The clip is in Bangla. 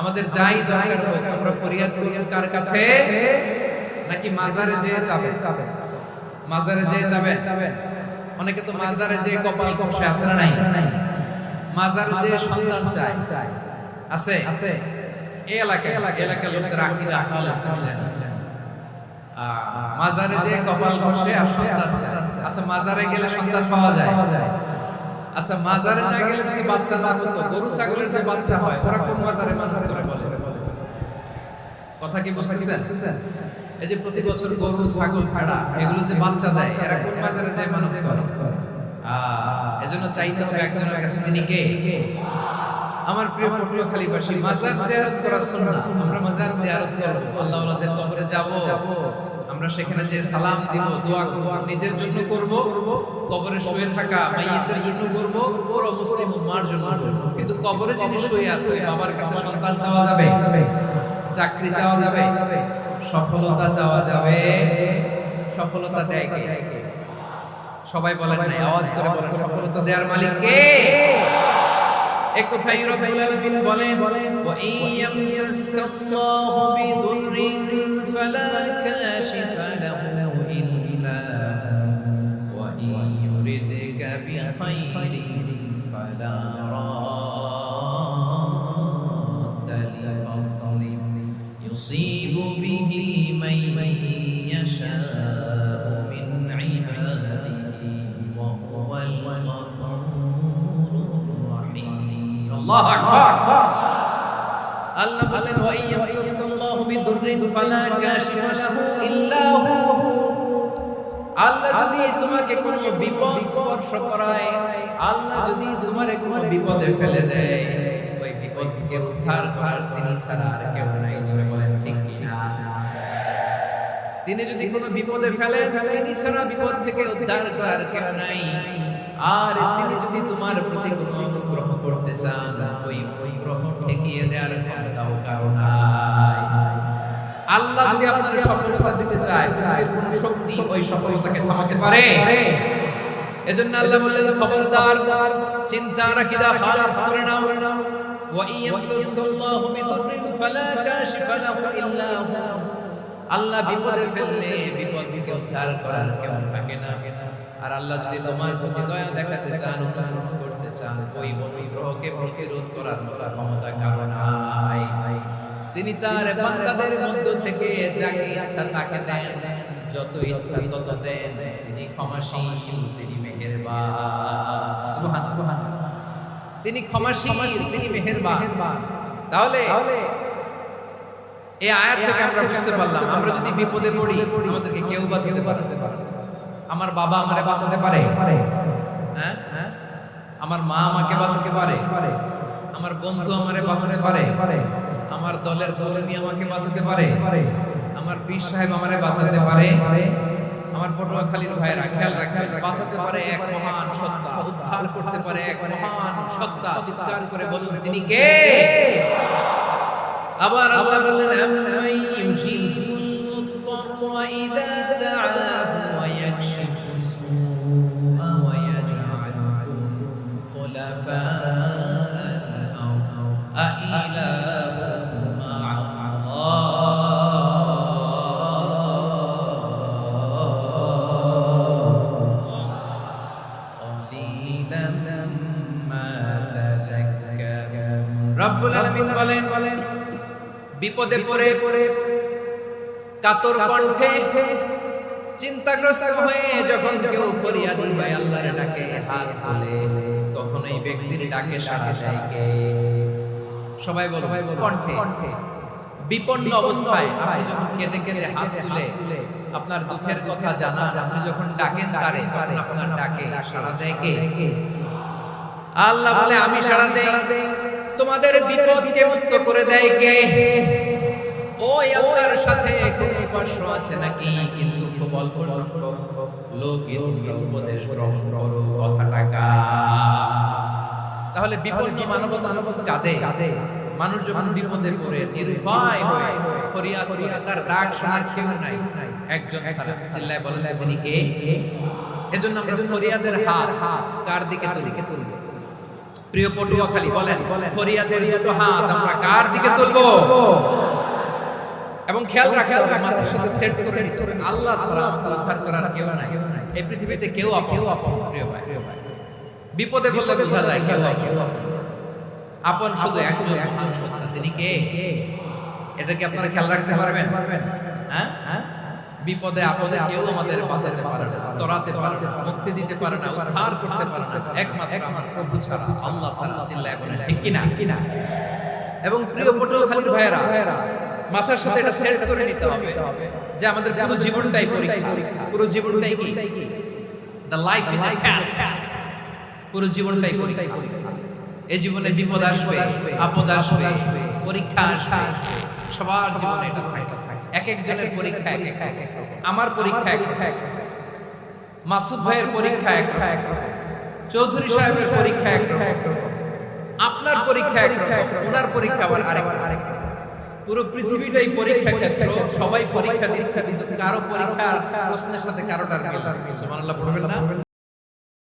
আমাদের যাই দরকার হোক, আমরা ফরিয়াদ করব কার কাছে? নাকি মাজারে যেয়ে যাবেন মাজারে যেয়ে যাবেন অনেকে তো মাজারে যেয়ে কপাল কষে, আছে না নাই? মাজারে যেয়ে সন্তান চায়, আছে? আছে এই এলাকায় এলাকার লোকদের আকিদা খালাস মাজারে যে কপাল ঘষে আর সন্তান চায়। আচ্ছা মাজারে গেলে সন্তান পাওয়া যায়? আচ্ছা মাজারে না গেলে যদি বাচ্চা না হতো, গরু, ছাগলের যে বাচ্চা হয়, ওরা কোন মাজারে মানুষ করে বলে? কথা কি বুঝতেছেন? এই যে প্রতি বছর গরু, ছাগল ছাড়া এগুলো যে বাচ্চা দেয়, এরা কোন মাজারে যে মানুষ করে? এজন্য চাইতে হবে একজনের কাছে তিনি কে? আমার প্রিয় প্রিয় পটুয়াখালীবাসী মাজার জিয়ারত করা সুন্নাহ। আমরা মাজার জিয়ারত করব। আল্লাহ ওয়ালাদের কবরে যাব। আমরা সেখানে যে সালাম দিব দোয়া করব নিজের জন্য করব কবরে শুয়ে থাকা মাইয়িতের জন্য করব পুরো মুসলিম উম্মার জন্য কিন্তু কবরে যিনি শুয়ে আছে বাবার কাছে সন্তান চাওয়া যাবে? চাকরি চাওয়া যাবে? সফলতা চাওয়া যাবে? সফলতা দেয় কে? সবাই বলেন নাই আওয়াজ করে বলেন সফলতা দেওয়ার মালিক কে? একথাই রব্বুল আলামিন বলেন ওয়া ইয়ামসাসকাল্লাহু বিদুররিন ফালা কাশিফা লাহু ইল্লা ওয়া ইয়ুরিদকা বিখাইরিন ফালা রাদ্দা লিফadli ইউসিবু বিহি মান ইয়াশা'উ মিন ইবাদিহি, ওয়া হুয়াল আল্লাহু আকবার। আল্লাহ বলেন ওয়া ইয়ামসাসকাল্লাহু বিদুররিন ফালা কাশিফা লাহু ইল্লা হু আল্লাহ যদি তোমাকে কোনো বিপদ স্পর্শ করায়, আল্লাহ যদি তোমার কোনো বিপদে ফেলে দেয়, ওই বিপদ থেকে উদ্ধার করার তিনি ছাড়া আর কেউ নাই, জোরে বলেন ঠিক কিনা তিনি যদি কোনো বিপদে ফেলেন, তিনি ছাড়া বিপদ থেকে উদ্ধার করার কেউ নাই। আর তিনি যদি তোমার প্রতি কোনো করতে চান, ওই অনুগ্রহ ঠেকিয়ে দেওয়ার ক্ষমতাও কারও নাই। আল্লাহ যদি আপনার সফলতা দিতে চায় পৃথিবীর কোন শক্তি ওই সফলতাকে থামাতে পারে। এজন্য আল্লাহ বললেন, খবরদার, চিন্তা রাখিদা খালাস করে নাও। আল্লাহ বিপদে ফেললে বিপদ থেকে উদ্ধার করার কেউ থাকে না। আর আল্লাহ যদি তোমার প্রতি দয়া দেখাতে চান, অনুগ্রহ করতে চান, ওই অনুগ্রহকে প্রতিরোধ করার মতো ক্ষমতা কারণ নাই। তিনি তার বান্দাদের মধ্য থেকে যাকে ইচ্ছা তাকে দেন, যত ইচ্ছা তত দেন। তিনি ক্ষমাশীল, তিনি মেহেরবান। সুবহান তিনি ক্ষমাশীল, তিনি মেহেরবান। তাহলে এই আয়াত থেকে আমরা বুঝতে পারলাম, আমরা যদি বিপদে পড়ি, আমাদেরকে কেউ বাঁচাতে পারে আমার বাবা আমারে বাঁচাতে পারে? হ্যাঁ হ্যাঁ? আমার মা আমাকে বাঁচাতে পারে। আমার বন্ধু আমারে বাঁচাতে পারে। আমার দলের কর্মী আমাকে বাঁচাতে পারে। আমার পীর সাহেব আমারে বাঁচাতে পারে। আমার পটুয়াখালীর ভাইরা খেয়াল রাখবেন, বাঁচাতে পারে এক মহান সত্তা, উদ্ধার করতে পারে এক মহান সত্তা। চিৎকার করে বলুন তিনি কে? আবার আল্লাহ বললেন ইউজিবুল ইযা রব্বুল আলামিন বলেন, বিপদে পড়ে কাতর কণ্ঠে চিন্তাগ্রস্ত হয়ে যখন কেউ ফরিয়াদি বা আল্লাহর ডাকে হাত তোলে, তখন ব্যক্তির ডাকে সাড়া দেয় কে? সবাই বলো কণ্ঠে। বিপন্ন অবস্থায় আপনি যখন কেঁদে কেঁদে হাত তুলে আপনার দুঃখের কথা জানান, আপনি যখন ডাকেন তারে, তখন আপনার ডাকে সাড়া দেয় কে? আল্লাহ বলে, আমি সাড়া দেই। তোমাদের বিপদকে মুক্ত করে দেয় কে? ওই আল্লাহর সাথে কোনো উপাস্য আছে নাকি? কিন্তু খুব অল্প সংখ্যক লোক তোমরা উপদেশ গ্রহণ করো, কথাটা তাহলে বিপন্ন মানবতা কাঁদে মানুষ যখন বিপদে পড়ে নিরুপায় হয়ে ফরিয়াদ করে, তার ডাক শোনার কেউ নাই। একজন ছাড়া চিল্লায় বলেন তিনি কে? এজন্য আমরা ফরিয়াদের হাত কার দিকে তুলি প্রিয় পটুয়াখালী, বলেন, ফরিয়াদের দুটো হাত আমরা কার দিকে তুলবো? এবং খেয়াল রাখতে হবে, মাথার সাথে সেট করে নিতে হবে। আল্লাহ ছাড়া আমাদের উদ্ধার করার কেউ নাই। এই পৃথিবীতে কেউ আপন প্রিয় ভাই। বিপদে বললে বোঝা যায় কেউ আপন আপন শুধু একজন মহান সত্তা, তিনি কে? এটা কি আপনারা খেয়াল রাখতে পারবেন? হ্যাঁ হ্যাঁ? বিপদে, আপদে কেউ আমাদের বাঁচাতে পারে না, তরাতে পারে না, মুক্তি দিতে পারে না, উদ্ধার করতে পারে না, একমাত্র আমার প্রভু ছাড়া, আল্লাহ ছাড়া চিল্লা এখন ঠিক কিনা? কিনা এবং প্রিয় পটুয়াখালীর ভাইয়েরা, মাথার সাথে এটা সেট করে নিতে হবে যে আমাদের পুরো জীবনটাই পরীক্ষা। পুরো জীবনটাই কি? The life is a test পুরো জীবনটাই পরীক্ষা। এই জীবনে বিপদ আসবে, আপদ আসবে, পরীক্ষা আসবে, সবার জীবনে এটা থাকে এক একজনের পরীক্ষা এক এক আমার পরীক্ষা এক মাসুদ ভাইয়ের পরীক্ষা এক চৌধুরী সাহেবের পরীক্ষা এক আপনার পরীক্ষা এক ওনার পরীক্ষা আবার আরেক। পুরো পৃথিবীটাই পরীক্ষা ক্ষেত্র সবাই পরীক্ষা দিচ্ছে কিন্তু কারও পরীক্ষার প্রশ্নের সাথে কারোটার মিল সুবহানাল্লাহ পড়বেন না।